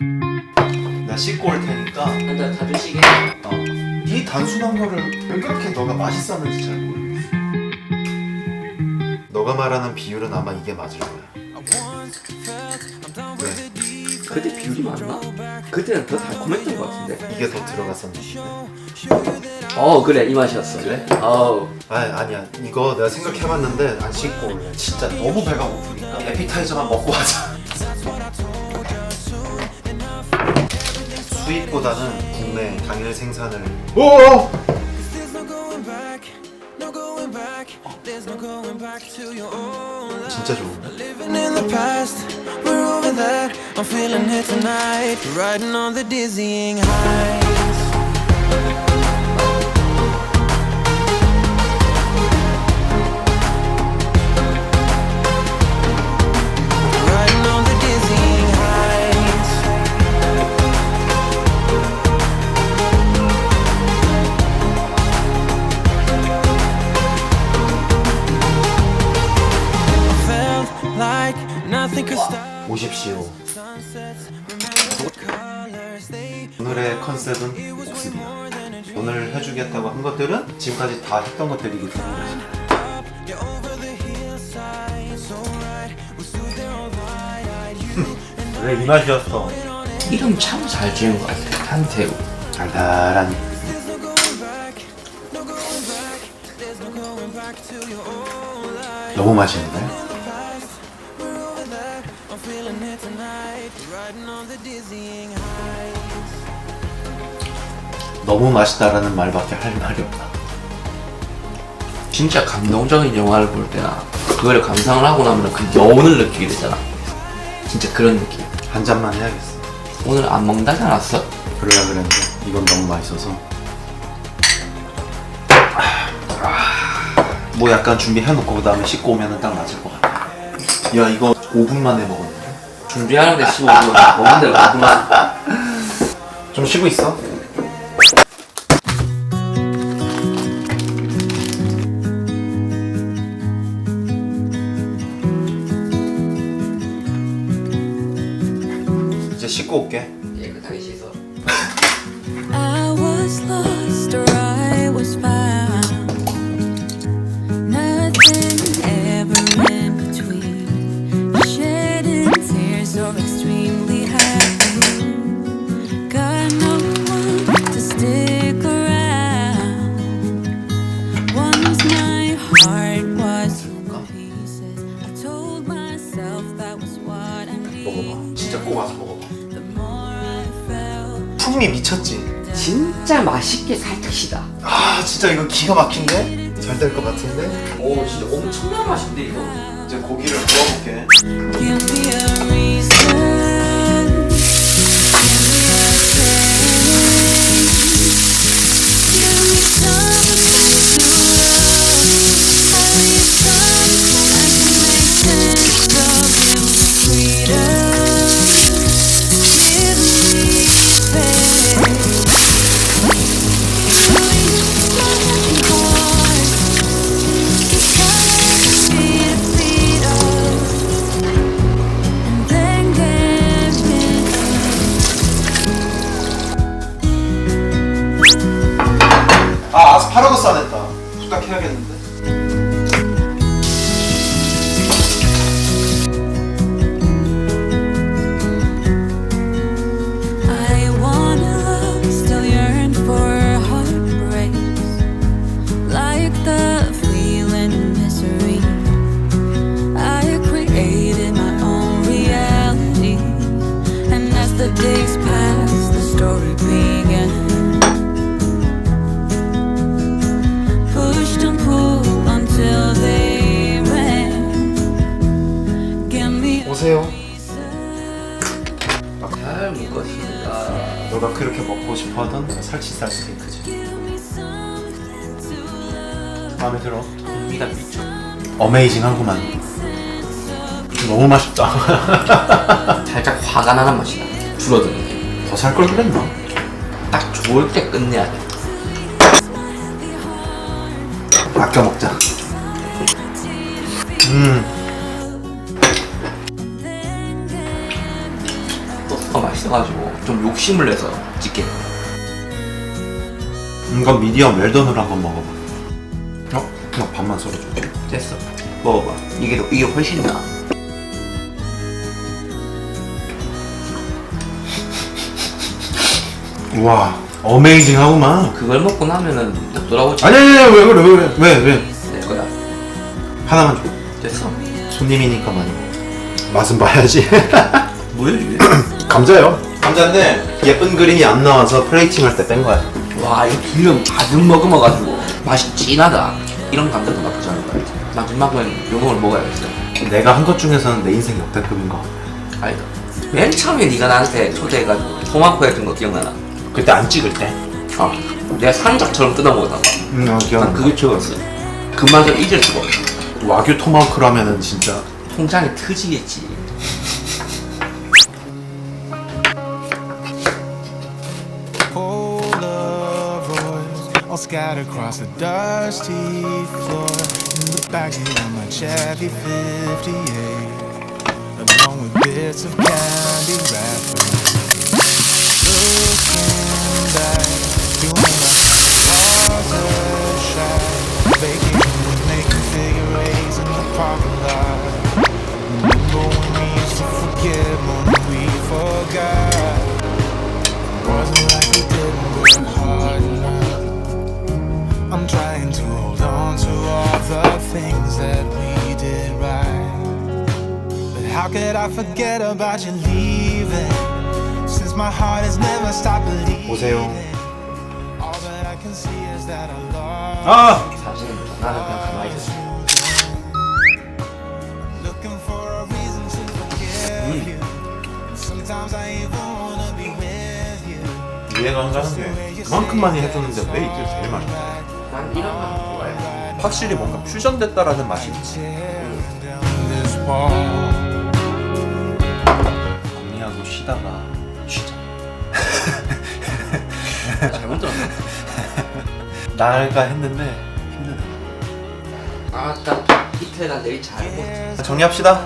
내가 씻고 올 테니까 한잔 사주시게. 어. 이 단순한 거를 왜 그렇게 너가 맛있었는지 잘 모르겠어 너가 말하는 비율은 아마 이게 맞을 거야 왜? 그때 비율이 맞나? 그때는 더 달콤했던 것 같은데. 이게 더 들어갔었는데 어 그래 이 맛이었어. 그래? 어우 아 아니야 이거 내가 생각해봤는데 안 씻고 올래 진짜 너무 배가 고프니까 에피타이저만 먹고 하자 수입보다는 국내 당일 생산을 오! 진짜 좋은데? Living in the past, we're over that. I'm feeling it tonight, riding on the dizzying heights. 오십시오 오늘의 컨셉은 복습이야 오늘 해주겠다고 한 것들은 지금까지 다 했던 것들이기. You 왜이 맛이었어? 이름 참 잘 지은 것 같아. 한태우. 달달한. 너무 맛있는데? Feeling it tonight, riding on the dizzying heights. 너무 맛있다라는 말밖에 할 말이 없다 진짜 감동적인 영화를 볼 때나 그거를 감상을 하고 나면 그 여운을 느끼게 되잖아. 진짜 그런 느낌. 한 잔만 해야겠어 오늘 안 먹는다지 않았어? 그러려 그랬는데 이건 너무 맛있어서 뭐 약간 준비해놓고 그 다음에 씻고 오면 딱 맞을 것 같아 야 이거 5분 만에 먹었는데 준비하는데 15분, 먹는 데로 5분만. 좀 쉬고 있어 이제 씻고 올게 깨끗하게 씻어. 풍미 미쳤지? 진짜 맛있게 살짝 시다. 아 진짜 이거 기가 막힌데? 잘 될 것 같은데? 오, 진짜 엄청난 맛인데 이거. 이제 고기를 구워볼게 Give me a reason. 오세요 잘 묶었습니다. 너가 그렇게 먹고 싶어하던 살치살 스테이크지. 마음에 들어? 풍미가 미쳐. 어메이징하구만 너무 맛있다 살짝 화가 나는 맛이다. 줄어드는. 더살 걸 그랬나? 딱 좋을 때 끝내야 돼. 아껴 먹자 음 있어. 있어가지고 좀 욕심을 내서 찍게. 이건 미디엄 웰던으로 한번 먹어봐. 어? 그냥 반만 썰어줘. 됐어. 먹어봐. 이게 더- 이게 훨씬 나. 와, 어메이징 하구만. 그걸 먹고 나면은 딱 돌아오지. 아니, 아니, 아니, 왜 그래, 왜 그래, 왜, 왜? 내 거야. 하나만 줘. 됐어. 손님이니까 많이 먹어. 맛은 봐야지. 뭐야 이게? 감자요. 감자인데 예쁜 그림이 안 나와서 플레이팅 할 때 뺀 거야. 와 이거 기름 가득 머금어가지고 맛이 진하다. 이런 감자도 나쁘지 않을 것 같아. 마지막은 요걸 먹어야겠어. 내가 한 것 중에서는 내 인생 역대급인 것 같아. 아니다. 맨 처음에 네가 나한테 초대해가지고 토마토 해준 거 기억나나? 그때 안 찍을 때. 어. 내가 상작처럼 뜯어 말이야. 응, 어, 난 기억나. 그게 기억났어. 그 맛을 잊을 수가 없어. 와규 토마호크라면은 진짜 통장에 트지겠지. Scattered across the dusty floor. In the backseat of my Chevy 58, along with bits of candy wrapped Looking back, doing like a shack, vacation with making figure eights in the parking lot. Remember when we used to forget than we forgot? that we did right. But how could I forget about you leaving? Since my heart has never stopped believing. 오세요. All that I can see is that I lost. 아 사실 나는 그냥 가만히 있었어. Looking for a reason to forgive you. And sometimes I even wanna be with you. 이해가 안 가는 게 그만큼 많이 해줬는데 왜 이게 제일 맛있어? 난 이런 맛 좋아해. 확실히 뭔가 퓨전됐다라는 맛이 있지. 정리하고 쉬다가 쉬자. 잘못 들었어. 나가 했는데 힘드네. 아따 이틀간 내일 잘 먹자. 정리합시다.